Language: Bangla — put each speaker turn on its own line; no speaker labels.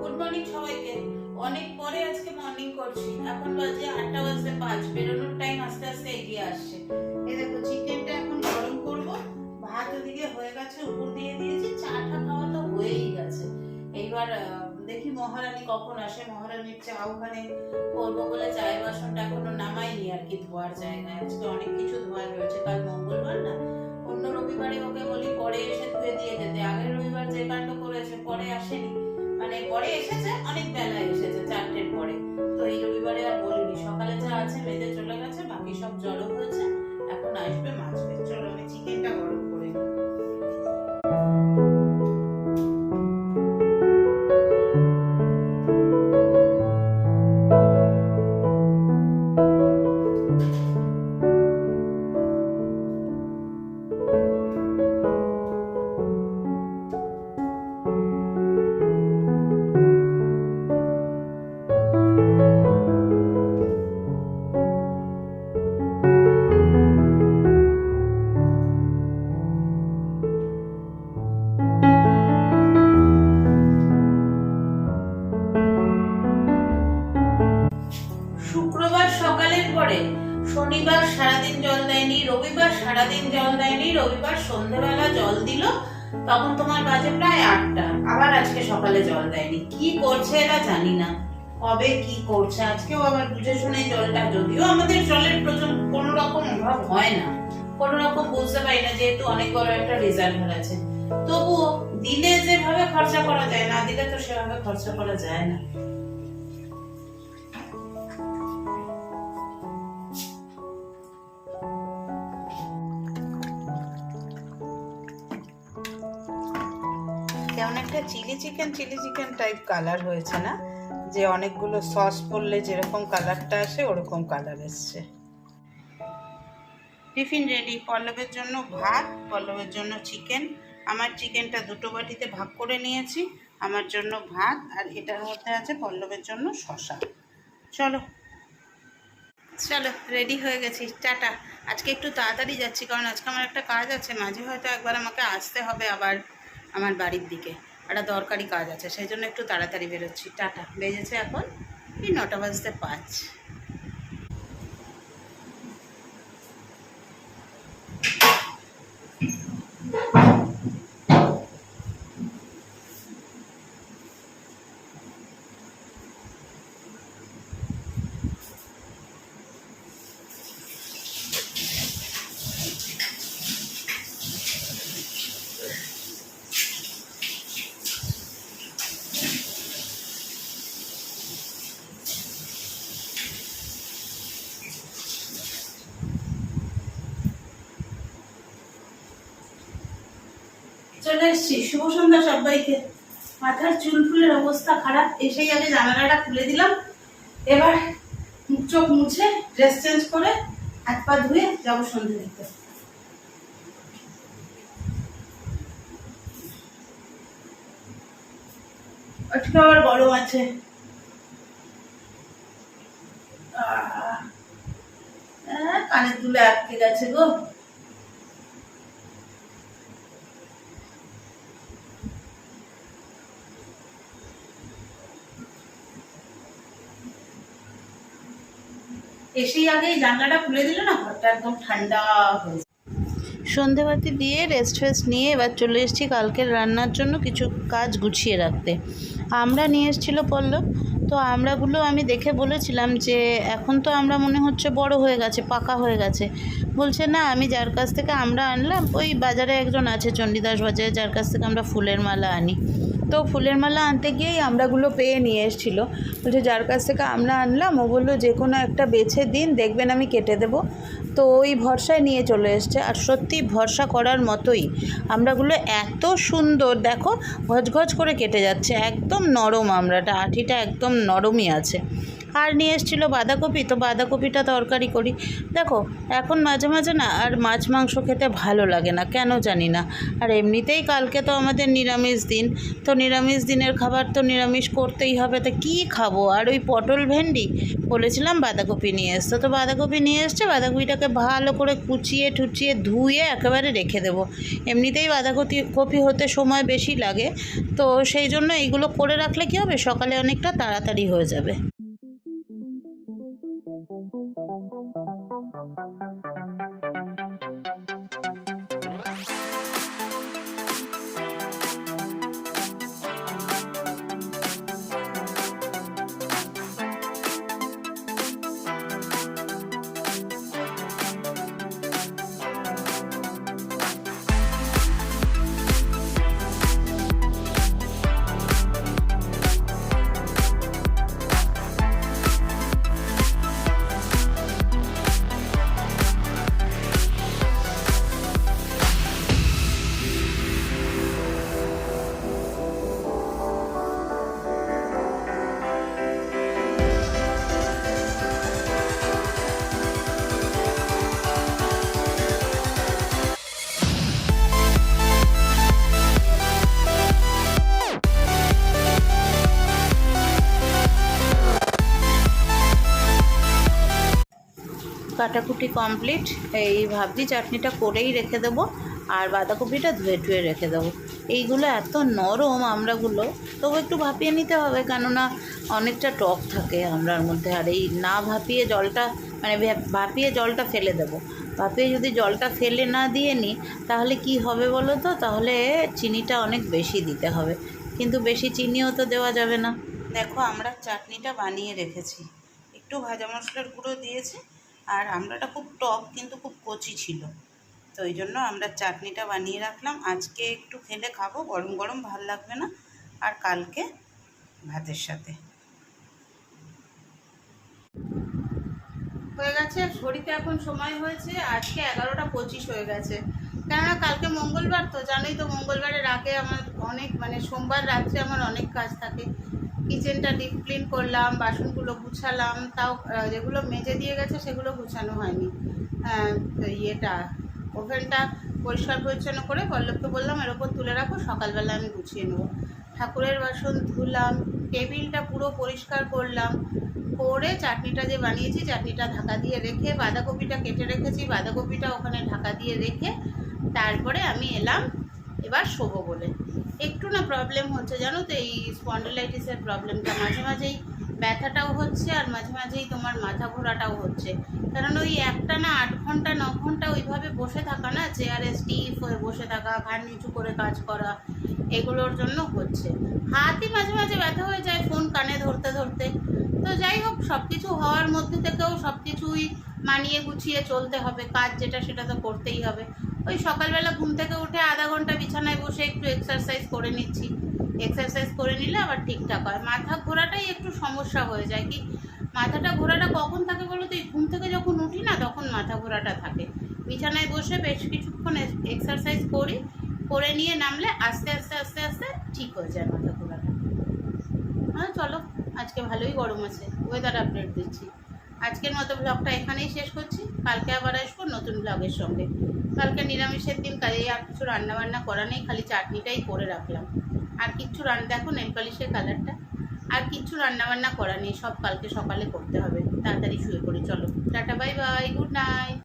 গুড মর্নিং সবাইকে। অনেক পরে আজকে মর্নিং করছি। এখন বাজে আটটা বাজতে পাঁচ। বেরোনোর টাইম আস্তে আস্তে এগিয়ে আসছে। এই দেখো চিকেনটা এখন গরম করব। ভাত ওদিকে হয়ে গেছে, উপর দিয়ে দিয়েছি। চাটা খাওয়া তো হয়েই গেছে। এইবার দেখি মহারানী কখন আসে। মহারানীর চা ওখানে করব বলে চায়ের বাসনটা এখনও নামাইনি আর কি, ধোয়ার জায়গায়। আজকে অনেক কিছু ধোয়ার রয়েছে। কাল মঙ্গলবার না? অন্য রবিবারে ওকে বলি, পরে এসে ধুয়ে দিয়ে যেতে। আগের রবিবার যে কাণ্ড করেছে, পরে আসেনি। মানে পরে এসেছে অনেক বেলায়। শুক্রবার সকালের পরে শনিবার সারাদিন জল দেয়নি, রবিবার সারাদিন জল দেয়নি, রবিবার সন্ধ্যেবেলা জল দিল, তখন তোমার বাজে প্রায় আটটা। আবার আজকে সকালে জল দেয়নি। কি করছে এরা জানি না। কবে কি করছে? আজকেও আবার বুঝে শুনে জলটা, যদিও আমাদের জলের প্রচুর কোনো রকম অভাব হয় না। কোনো রকম বুঝতে পারি না, যেহেতু অনেক বড় একটা রেজাল্ট আছে। তবুও দিলে যেভাবে খরচা করা যায়, না দিলে তো সেভাবে খরচা করা যায় না। কেমন একটা chilli chicken chilli chicken type colour হয়েছে না? যে অনেকগুলো সস পড়লে যেরকম কালারটা আসে, ওরকম কালার এসছে। টিফিন রেডি পল্লবের জন্য ভাত, পল্লবের জন্য চিকেন আমার চিকেনটা দুটো বাটিতে ভাগ করে নিয়েছি, আমার জন্য ভাত, আর এটার মধ্যে আছে পল্লবের জন্য শশা চলো। চলো রেডি হয়ে গেছি। টাটা। আজকে একটু তাড়াতাড়ি যাচ্ছি, কারণ আজকে আমার একটা কাজ আছে, মাঝে হয়তো একবার আমাকে আসতে হবে আবার। আমার বাড়ির দিকে। একটা দরকারি কাজ আছে, সেই জন্য একটু তাড়াতাড়ি বেরোচ্ছি। টাটা। বেজেছে এখন এই নটা বাজতে পাঁচ চলে এসছি। শুভ সন্ধ্যা সবাইকে। মাথার চুল ফুলের অবস্থা খারাপ, এসেই আগে জানালাটা খুলে দিলাম। এবার চোখ মুছে ড্রেস চেঞ্জ করে হাত পা ধুয়ে যাব সন্ধ্যে দিতে আজকে আবার গরম আছে। কানের দুলে আটকে গেছে গো। এসেই আগে জানলাটা খুলে দিলে না, ঘরটা একদম ঠান্ডা হয়ে সন্ধেবাতি দিয়ে রেস্ট ফেস্ট নিয়ে এবার চলে এসেছি কালকের রান্নার জন্য কিছু কাজ গুছিয়ে রাখতে। আমরা নিয়ে এসেছিল পল্লব, তো আমরাগুলো আমি দেখে বলেছিলাম যে, এখন তো আমরা মনে হচ্ছে বড় হয়ে গেছে, পাকা হয়ে গেছে। বলছে, না, আমি যার কাছ থেকে আমরা আনলাম, ওই বাজারে একজন আছে চণ্ডীদাস বাজারে, যার কাছ থেকে আমরা ফুলের মালা আনি। তো ফুলের মালা আনতে গিয়েই আমরাগুলো পেয়ে নিয়ে এসেছিল। বলছে, যার কাছ থেকে আমরা আনলাম, ও বলল, যে কোনো একটা বেছে দিন, দেখবেন আমি কেটে দেব। তো ওই ভরসায় নিয়ে চলে এসছে। আর সত্যি ভরসা করার মতোই। আমরাগুলো এত সুন্দর, দেখো ঘজ ঘজ করে কেটে যাচ্ছে, একদম নরম আমরাটা, আঠিটা একদম নরমই আছে। আর নিয়ে এসেছিল বাঁধাকপি, তো বাঁধাকপিটা তরকারি করি। দেখো, এখন মাঝে মাঝে না আর মাছ, মাংস খেতে ভালো লাগে না, কেন জানি না। আর এমনিতেই কালকে তো আমাদের নিরামিষ দিন, তো নিরামিষ দিনের খাবার তো নিরামিষ করতেই হবে, তা কী খাব? আর ওই পটল ভেন্ডি, বলেছিলাম বাঁধাকপি নিয়ে এসছো তো বাঁধাকপি নিয়ে এসছে, বাঁধাকপিটাকে ভালো করে কুচিয়ে টুচিয়ে ধুয়ে একেবারে রেখে দেবো। এমনিতেই বাঁধাকপি, কপি হতে সময় বেশি লাগে, তো সেই জন্য এইগুলো করে রাখলে কী হবে? সকালে অনেকটা তাড়াতাড়ি হয়ে যাবে। কাটাকুটি কমপ্লিট এই ভাবছি চাটনিটা করেই রেখে দেবো আর বাঁধাকপিটা ধুয়ে ধুয়ে রেখে দেবো। এইগুলো এত নরম আমরাগুলো, তবু একটু ভাপিয়ে নিতে হবে কেননা অনেকটা টক থাকে আমরার মধ্যে। আর এই না ভাপিয়ে জলটা মানে ভাপিয়ে জলটা ফেলে দেবো। ভাপিয়ে যদি জলটা ফেলে না দিয়ে নিই তাহলে কি হবে বলো তো? তাহলে চিনিটা অনেক বেশি দিতে হবে। কিন্তু বেশি চিনিও তো দেওয়া যাবে না। দেখো আমরা চাটনিটা বানিয়ে রেখেছি। একটু ভাজা মশলার গুঁড়ো দিয়েছি। আর আমড়াটা খুব টক, কিন্তু খুব কচি ছিল। তো ওই জন্য আমরা চাটনিটা বানিয়ে রাখলাম। আজকে একটু খেলে খাব, গরম গরম ভালো লাগবে না। আর কালকে ভাতের সাথে। হয়ে গেছে, ঘড়িতে এখন সময় হয়েছে, আজকে এগারোটা পঁচিশ হয়ে গেছে। কেননা কালকে মঙ্গলবার তো, জানোই তো মঙ্গলবারের আগে আমার অনেক মানে সোমবার রাত্রে আমার অনেক কাজ থাকে। কিচেনটা ডিপ ক্লিন করলাম, বাসনগুলো গুছালাম, তাও যেগুলো মেজে দিয়ে গেছে সেগুলো গুছানো হয়নি। ইয়েটা, ওভেনটা পরিষ্কার পরিচ্ছন্ন করে পল্লবকে বললাম, এর ওপর তুলে রাখো, সকালবেলা আমি গুছিয়ে নেব। ঠাকুরের বাসন ধুলাম, টেবিলটা পুরো পরিষ্কার করলাম, করে চাটনিটা যে বানিয়েছি, চাটনিটা ঢাকা দিয়ে রেখে, বাঁধাকপিটা কেটে রেখেছি, বাঁধাকপিটা ওখানে ঢাকা দিয়ে রেখে, তারপরে আমি এলাম এবার শোবো বলে। একটু না প্রবলেম হচ্ছে, জানো তো? এই স্পন্ডিলাইটিসের প্রবলেমটা মাঝে মাঝেই ব্যথাটাও হচ্ছে আর মাঝে মাঝেই তোমার মাথা ঘোরাটাও হচ্ছে। কারণ ওই একটা না আট ঘণ্টা, ন ঘণ্টা ওইভাবে বসে থাকা না চেয়ারে স্টিফ হয়ে বসে থাকা, ঘাড় নিচু করে কাজ করা, এগুলোর জন্য হচ্ছে। হাতই মাঝে মাঝে ব্যথা হয়ে যায় ফোন কানে ধরতে ধরতে। তো যাই হোক সব কিছু হওয়ার মধ্যে থেকেও সব কিছুই মানিয়ে গুছিয়ে চলতে হবে, কাজ যেটা সেটা তো করতেই হবে। ওই সকালবেলা ঘুম থেকে উঠে আধা ঘণ্টা বিছানায় বসে একটু এক্সারসাইজ করে নিচ্ছি। এক্সারসাইজ করে নিলে আবার ঠিকঠাক হয়। মাথা ঘোরাটাই একটু সমস্যা হয়ে যায় কি? মাথাটা ঘোরাটা কখন থাকে বলো তো? এই ঘুম থেকে যখন উঠি না, তখন মাথা ঘোরাটা থাকে। বিছানায় বসে বেশ কিছুক্ষণ এক্সারসাইজ করি, করে নিয়ে নামলে আস্তে আস্তে আস্তে আস্তে ঠিক হয়ে যায় মাথা ঘোরাটা। হ্যাঁ চলো। আজকে ভালোই গরম আছে। ওয়েদার আপডেট দিচ্ছি। আজকের মতো ব্লগটা এখানেই শেষ করছি। কালকে আবার আসব নতুন ব্লগের সঙ্গে। কালকে নিরামিষের দিন, কাজে আর কিছু রান্নাবান্না করা নেই, খালি চাটনিটাই করে রাখলাম। আর কিচ্ছু রান্না দেখো নেল পালিশের কালারটা আর কিচ্ছু রান্নাবান্না করা নেই, সব কালকে সকালে করতে হবে। তাড়াতাড়ি শুয়ে পড়ি, চলো। Tata bye bye good night